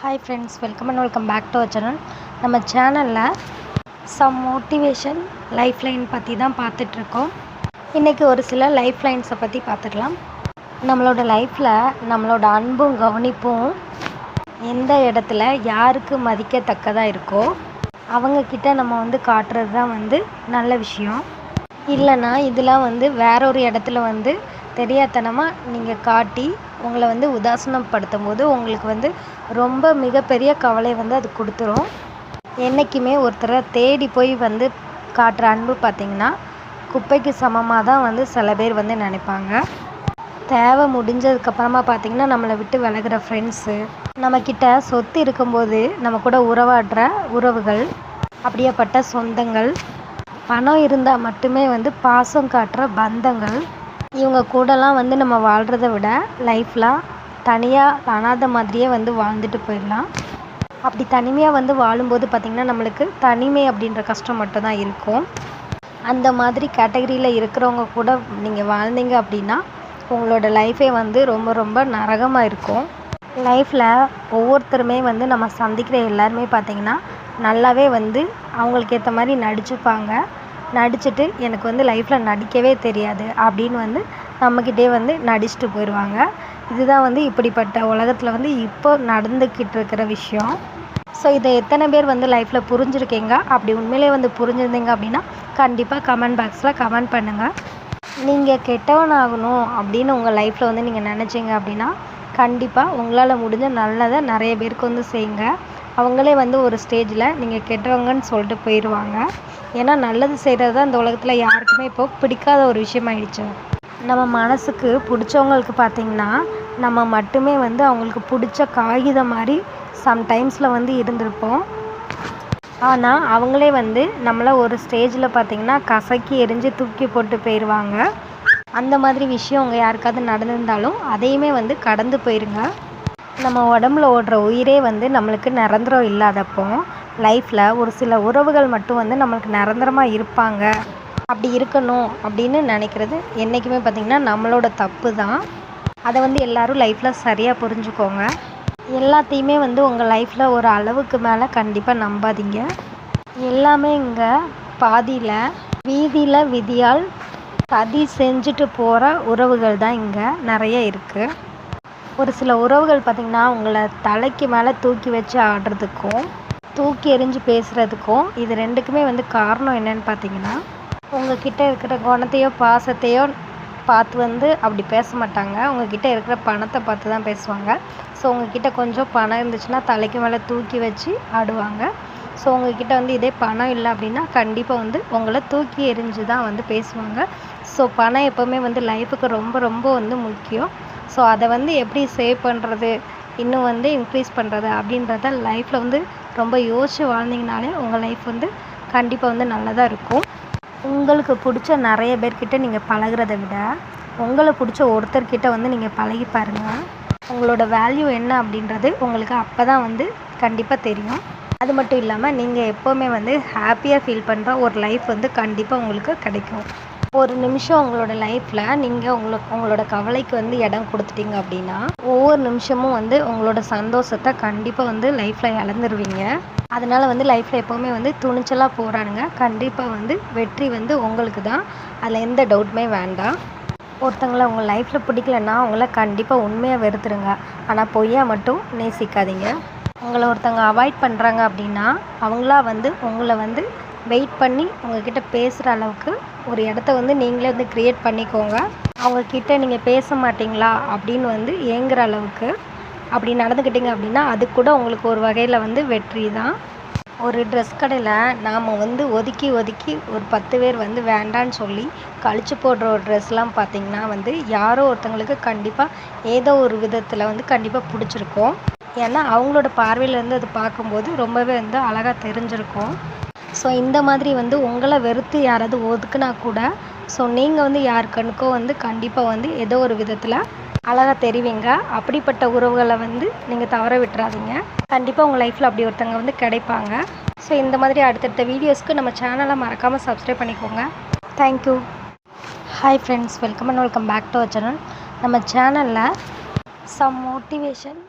Hi friends welcome and welcome back to our channel நம்ம சேனலில் some motivation life line பற்றி தான் பார்த்துட்ருக்கோம். இன்றைக்கி ஒரு சில லைஃப் லைன்ஸை பற்றி பார்த்துக்கலாம். நம்மளோட லைஃப்பில் நம்மளோட அன்பும் கவனிப்பும் எந்த இடத்துல யாருக்கு மதிக்கத்தக்கதாக இருக்கோ அவங்கக்கிட்ட நம்ம வந்து காட்டுறது தான் வந்து நல்ல விஷயம். இல்லைன்னா இதெல்லாம் வந்து வேற ஒரு இடத்துல வந்து தெரியாத்தனமாக நீங்கள் காட்டி உங்களை வந்து உதாசீனப்படுத்தும் போது உங்களுக்கு வந்து ரொம்ப மிகப்பெரிய கவலை வந்து அது கொடுத்துரும். என்றைக்குமே ஒருத்தரை தேடி போய் வந்து காட்டுற அன்பு பார்த்திங்கன்னா குப்பைக்கு சமமாக தான் வந்து சில பேர் வந்து நினைப்பாங்க. தேவை முடிஞ்சதுக்கப்புறமா பார்த்திங்கன்னா நம்மளை விட்டு விலகிற ஃப்ரெண்ட்ஸு நம்மக்கிட்ட சொத்து இருக்கும்போது நம்ம கூட உறவாடுற உறவுகள் அப்படியேப்பட்ட சொந்தங்கள் பணம் இருந்தால் மட்டுமே வந்து பாசம் காட்டுற பந்தங்கள் இவங்க கூடலாம் வந்து நம்ம வாழ்கிறத விட லைஃப்பில் தனியாக அனாதை மாதிரியே வந்து வாழ்ந்துட்டு போயிடலாம். அப்படி தனிமையாக வந்து வாழும்போது பார்த்திங்கன்னா நம்மளுக்கு தனிமை அப்படின்ற கஷ்டம் மட்டும்தான் இருக்கும். அந்த மாதிரி கேட்டகரியில் இருக்கிறவங்க கூட நீங்கள் வாழ்ந்தீங்க அப்படின்னா உங்களோட லைஃபே வந்து ரொம்ப ரொம்ப நரகமாக இருக்கும். லைஃப்பில் ஒவ்வொருத்தருமே வந்து நம்ம சந்திக்கிற எல்லாருமே பார்த்திங்கன்னா நல்லாவே வந்து அவங்களுக்கு ஏற்ற மாதிரி நடிச்சுப்பாங்க. நடிச்சுட்டு எனக்கு வந்து லைஃப்பில் நடிக்கவே தெரியாது அப்படின்னு வந்து நம்மக்கிட்டே வந்து நடிச்சுட்டு போயிடுவாங்க இதுதான் வந்து இப்படிப்பட்ட உலகத்தில் வந்து இப்போ நடந்துக்கிட்டு இருக்கிற விஷயம். ஸோ இதை எத்தனை பேர் வந்து லைஃப்பில் புரிஞ்சுருக்கீங்க? அப்படி உண்மையிலே வந்து புரிஞ்சுருந்தீங்க அப்படின்னா கண்டிப்பாக கமெண்ட் பாக்ஸில் கமெண்ட் பண்ணுங்கள் நீங்கள் கெட்டவன் ஆகணும் அப்படின்னு உங்கள் லைஃப்பில் வந்து நீங்கள் நினச்சிங்க அப்படின்னா கண்டிப்பாக உங்களால் முடிஞ்ச நல்லதை நிறைய பேருக்கு வந்து செய்யுங்க. அவங்களே வந்து ஒரு ஸ்டேஜில் நீங்கள் கெட்டவங்கன்னு சொல்லிட்டு போயிடுவாங்க ஏன்னா நல்லது செய்கிறது தான் இந்த உலகத்தில் யாருக்குமே இப்போ பிடிக்காத ஒரு விஷயமாயிடுச்சு. நம்ம மனசுக்கு பிடிச்சவங்களுக்கு பார்த்திங்கன்னா நம்ம மட்டுமே வந்து அவங்களுக்கு பிடிச்ச காகிதம் மாதிரி சம்டைம்ஸில் வந்து இருந்திருப்போம். ஆனால் அவங்களே வந்து நம்மளை ஒரு ஸ்டேஜில் பார்த்திங்கன்னா கசக்கி எரிஞ்சு தூக்கி போட்டு போயிடுவாங்க அந்த மாதிரி விஷயம் அவங்க யாருக்காவது நடந்திருந்தாலும் அதையுமே வந்து கடந்து போயிருங்க. நம்ம உடம்புல ஓடுற உயிரே வந்து நம்மளுக்கு நிரந்தரம் இல்லாதப்போ லைஃப்பில் ஒரு சில உறவுகள் மட்டும் வந்து நம்மளுக்கு நிரந்தரமாக இருப்பாங்க. அப்படி இருக்கணும் அப்படின்னு நினைக்கிறது என்றைக்குமே பார்த்திங்கன்னா நம்மளோட தப்பு தான். அதை வந்து எல்லோரும் லைஃப்பில் சரியாக புரிஞ்சுக்கோங்க. எல்லாத்தையுமே வந்து உங்கள் லைஃப்பில் ஒரு அளவுக்கு மேலே கண்டிப்பாக நம்பாதீங்க. எல்லாமே இங்கே பாதியில் வீதியில் விதியால் சதி செஞ்சுட்டு போகிற உறவுகள் தான் இங்கே நிறைய இருக்குது ஒரு சில உறவுகள் பார்த்திங்கன்னா உங்களை தலைக்கு மேலே தூக்கி வச்சு ஆடுறதுக்கும் தூக்கி எறிஞ்சு பேசுகிறதுக்கும் இது ரெண்டுக்குமே வந்து காரணம் என்னன்னு பார்த்தீங்கன்னா உங்ககிட்ட இருக்கிற குணத்தையோ பாசத்தையோ பார்த்து வந்து அப்படி பேச மாட்டாங்க. உங்ககிட்ட இருக்கிற பணத்தை பார்த்து தான் பேசுவாங்க. ஸோ உங்ககிட்ட கொஞ்சம் பணம் இருந்துச்சுன்னா தலைக்கு மேலே தூக்கி வச்சு ஆடுவாங்க. ஸோ உங்ககிட்ட வந்து இதே பணம் இல்லை அப்படின்னா கண்டிப்பாக வந்து உங்களை தூக்கி எறிஞ்சு தான் வந்து பேசுவாங்க. ஸோ பணம் எப்போவுமே வந்து லைஃபுக்கு ரொம்ப ரொம்ப வந்து முக்கியம். ஸோ அதை வந்து எப்படி சேவ் பண்ணுறது இன்னும் வந்து இன்க்ரீஸ் பண்ணுறது அப்படின்றத லைஃப்பில் வந்து ரொம்ப யோசித்து வாழ்ந்தீங்கனாலே உங்கள் லைஃப் வந்து கண்டிப்பாக வந்து நல்லதாக இருக்கும். உங்களுக்கு பிடிச்ச நிறைய பேர்கிட்ட நீங்கள் பழகிறத விட உங்களை பிடிச்ச ஒருத்தர்கிட்ட வந்து நீங்கள் பழகி பாருங்கள் உங்களோட வேல்யூ என்ன அப்படின்றது உங்களுக்கு அப்போ தான் வந்து கண்டிப்பாக தெரியும். அது மட்டும் இல்லாமல் நீங்கள் எப்போவுமே வந்து ஹாப்பியாக ஃபீல் பண்ணுற ஒரு லைஃப் வந்து கண்டிப்பாக உங்களுக்கு கிடைக்கும். ஒரு நிமிஷம் உங்களோட லைஃப்பில் நீங்கள் உங்களுக்கு உங்களோட கவலைக்கு வந்து இடம் கொடுத்துட்டீங்க அப்படின்னா ஒவ்வொரு நிமிஷமும் வந்து உங்களோட சந்தோஷத்தை கண்டிப்பாக வந்து லைஃப்பில் இழந்துருவீங்க. அதனால் வந்து லைஃப்பில் எப்போவுமே வந்து துணிச்சலாக போராடுங்க. கண்டிப்பாக வந்து வெற்றி வந்து உங்களுக்கு தான். அதில் எந்த டவுட்டுமே வேண்டாம். ஒருத்தங்களை உங்கள் லைஃப்பில் பிடிக்கலன்னா அவங்கள கண்டிப்பாக உண்மையாக வெறுத்துருங்க. ஆனால் பொய்யா மட்டும் நேசிக்காதீங்க. உங்களை ஒருத்தவங்க அவாய்ட் பண்ணுறாங்க அப்படின்னா அவங்களா வந்து உங்களை வந்து வெயிட் பண்ணி உங்ககிட்ட பேசுகிற அளவுக்கு ஒரு இடத்த வந்து நீங்களே வந்து க்ரியேட் பண்ணிக்கோங்க. அவங்கக்கிட்ட நீங்கள் பேச மாட்டிங்களா அப்படின்னு வந்து ஏங்குற அளவுக்கு அப்படி நடந்துக்கிட்டிங்க அப்படின்னா அது கூட உங்களுக்கு ஒரு வகையில் வந்து வெற்றி தான். ஒரு ட்ரெஸ் கடையில் நாம் வந்து ஒதுக்கி ஒதுக்கி ஒரு பத்து பேர் வந்து வேண்டான்னு சொல்லி கழிச்சு போடுற ஒரு ட்ரெஸ்லாம் பார்த்திங்கன்னா வந்து யாரோ ஒருத்தங்களுக்கு கண்டிப்பாக ஏதோ ஒரு விதத்தில் வந்து கண்டிப்பாக பிடிச்சிருக்கும். ஏன்னா அவங்களோட பார்வையிலேருந்து அது பார்க்கும்போது ரொம்பவே வந்து அழகாக தெரிஞ்சிருக்கும். ஸோ இந்த மாதிரி வந்து உங்களை வெறுத்து யாராவது ஒதுக்குனா கூட ஸோ நீங்கள் வந்து யார் கண்ணுக்கோ வந்து கண்டிப்பாக வந்து ஏதோ ஒரு விதத்தில் அழகாக தெரிவிங்க. அப்படிப்பட்ட உறவுகளை வந்து நீங்கள் தவற விட்டுறாதீங்க. கண்டிப்பாக உங்கள் லைஃப்பில் அப்படி ஒருத்தங்க வந்து கிடைப்பாங்க. ஸோ இந்த மாதிரி அடுத்தடுத்த வீடியோஸ்க்கு நம்ம சேனலை மறக்காமல் சப்ஸ்கிரைப் பண்ணிக்கோங்க. Thank you hi friends welcome and welcome back to our channel நம்ம சேனலில் சம் மோட்டிவேஷன்